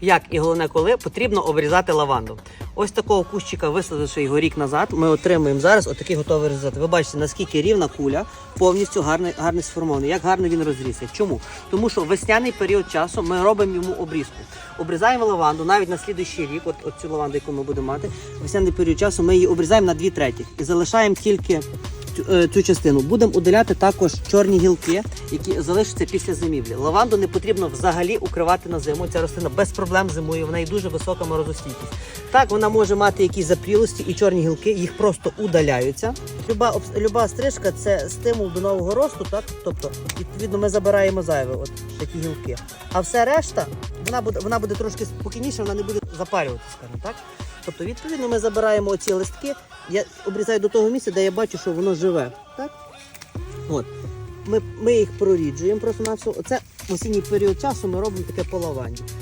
як і головне, коли потрібно обрізати лаванду. Ось такого кущика, висадивши його рік назад, ми отримуємо зараз отакий готовий результат. Ви бачите, наскільки рівна куля, повністю гарно, гарно сформований, як гарно він розрісся. Чому? Тому що весняний період часу ми робимо йому обрізку. Обрізаємо лаванду навіть на слідуючий рік, от, от цю лаванду, яку ми будемо мати, весняний період часу ми її обрізаємо на дві треті і залишаємо тільки цю, е, цю частину. Будемо удаляти також чорні гілки, які залишаться після зимівлі. Лаванду не потрібно взагалі укривати на зиму. Ця рослина без проблем зимує, в неї дуже висока морозостійкість. Так, вона може мати якісь запрілості і чорні гілки, їх просто удаляються. Люба, люба стрижка це стимул до нового росту, так? Тобто, відповідно, ми забираємо зайве, от такі гілки. А все решта, вона буде, вона буде трошки спокійніша, вона не буде запарюватися, скажімо так. Тобто, відповідно, ми забираємо оці листки. Я обрізаю до того місця, де я бачу, що воно живе. Так? От. Ми, ми їх проріджуємо просто на все. Оце в осінній період часу ми робимо таке полавання.